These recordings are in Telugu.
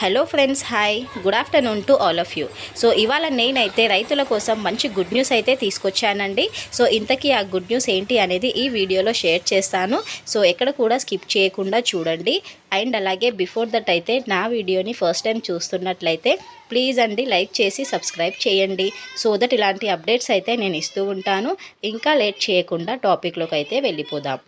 Hello friends hi good afternoon to all of you so ఇవాళ నేనైతే రైతుల కోసం మంచి గుడ్ న్యూస్ అయితే తీసుకొచ్చానండి. సో ఇంతకీ ఆ గుడ్ న్యూస్ ఏంటి అనేది ఈ వీడియోలో షేర్ చేస్తాను. సో ఎక్కడ కూడా స్కిప్ చేయకుండా చూడండి. అండ్ అలాగే బిఫోర్ దట్ అయితే నా వీడియోని ఫస్ట్ టైం చూస్తున్నట్లయితే ప్లీజ్ అండి లైక్ చేసి సబ్స్క్రైబ్ చేయండి. సో దట్ ఇలాంటి అప్డేట్స్ అయితే నేను ఇస్తూ ఉంటాను. ఇంకా లేట్ చేయకుండా టాపిక్లోకి అయితే వెళ్ళిపోదాం.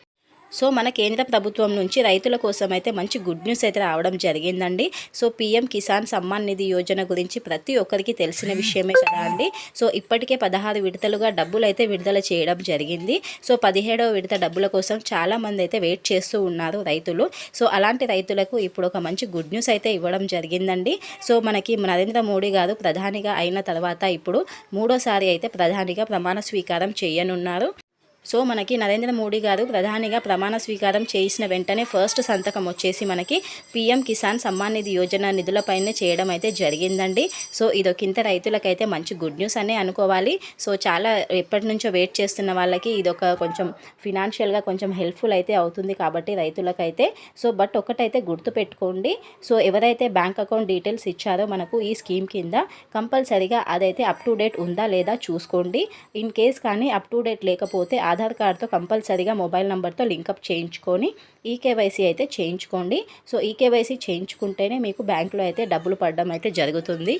సో మన కేంద్ర ప్రభుత్వం నుంచి రైతుల కోసం అయితే మంచి గుడ్ న్యూస్ అయితే రావడం జరిగిందండి. సో పీఎం కిసాన్ సమ్మాన్ నిధి యోజన గురించి ప్రతి ఒక్కరికి తెలిసిన విషయమే కదా అండి. సో ఇప్పటికే పదహారు విడతలుగా డబ్బులు అయితే విడుదల చేయడం జరిగింది. సో పదిహేడవ విడత డబ్బుల కోసం చాలా మంది అయితే వెయిట్ చేస్తూ ఉన్నారు రైతులు. సో అలాంటి రైతులకు ఇప్పుడు ఒక మంచి గుడ్ న్యూస్ అయితే ఇవ్వడం జరిగిందండి. సో మనకి నరేంద్ర మోడీ గారు ప్రధానిగా అయిన తర్వాత ఇప్పుడు మూడోసారి అయితే ప్రధానిగా ప్రమాణ స్వీకారం చేయనున్నారు. సో మనకి నరేంద్ర మోడీ గారు ప్రధానిగా ప్రమాణ స్వీకారం చేసిన వెంటనే ఫస్ట్ సంతకం వచ్చేసి మనకి పీఎం కిసాన్ సమ్మాన్ నిధి యోజన నిధులపైనే చేయడం అయితే జరిగిందండి. సో ఇదొకింత రైతులకైతే మంచి గుడ్ న్యూస్ అనే అనుకోవాలి. సో చాలా ఎప్పటి నుంచో వెయిట్ చేస్తున్న వాళ్ళకి ఇదొక కొంచెం ఫినాన్షియల్గా కొంచెం హెల్ప్ఫుల్ అయితే అవుతుంది కాబట్టి రైతులకైతే. సో బట్ ఒకటైతే గుర్తుపెట్టుకోండి సో ఎవరైతే బ్యాంక్ అకౌంట్ డీటెయిల్స్ ఇచ్చారో మనకు ఈ స్కీమ్ కింద కంపల్సరీగా అదైతే అప్ టు డేట్ ఉందా లేదా చూసుకోండి. ఇన్ కేస్ కానీ అప్ టు డేట్ లేకపోతే ఆధార్ కార్డ్తో కంపల్సరీగా మొబైల్ నెంబర్తో లింకప్ చేయించుకొని ఈకేవైసీ అయితే చేయించుకోండి. సో ఈకేవైసీ చేయించుకుంటేనే మీకు బ్యాంకులో అయితే డబ్బులు పడడం అయితే జరుగుతుంది.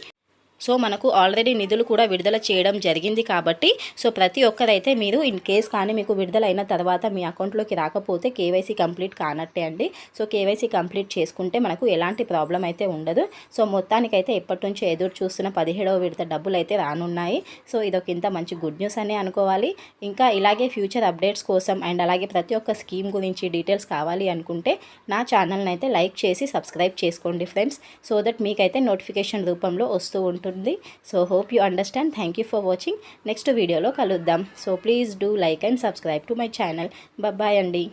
సో మనకు ఆల్రెడీ నిధులు కూడా విడుదల చేయడం జరిగింది కాబట్టి సో ప్రతి ఒక్కరైతే మీరు ఇన్ కేస్ కానీ మీకు విడుదలైన తర్వాత మీ అకౌంట్లోకి రాకపోతే కేవైసీ కంప్లీట్ కానట్టే అండి. సో కేవైసీ కంప్లీట్ చేసుకుంటే మనకు ఎలాంటి ప్రాబ్లం అయితే ఉండదు. సో మొత్తానికైతే ఎప్పటి నుంచో ఎదురు చూస్తున్న పదిహేడవ విడత డబ్బులు అయితే రానున్నాయి. సో ఇదొక ఇంత మంచి గుడ్ న్యూస్ అనే అనుకోవాలి. ఇంకా ఇలాగే ఫ్యూచర్ అప్డేట్స్ కోసం అండ్ అలాగే ప్రతి ఒక్క స్కీమ్ గురించి డీటెయిల్స్ కావాలి అనుకుంటే నా ఛానల్ని అయితే లైక్ చేసి సబ్స్క్రైబ్ చేసుకోండి ఫ్రెండ్స్ సో దట్ మీకైతే నోటిఫికేషన్ రూపంలో వస్తూ ఉంటుంది. So hope you understand thank you for watching next వీడియోలో కలుద్దాం. So please do like and subscribe to my channel bye అండి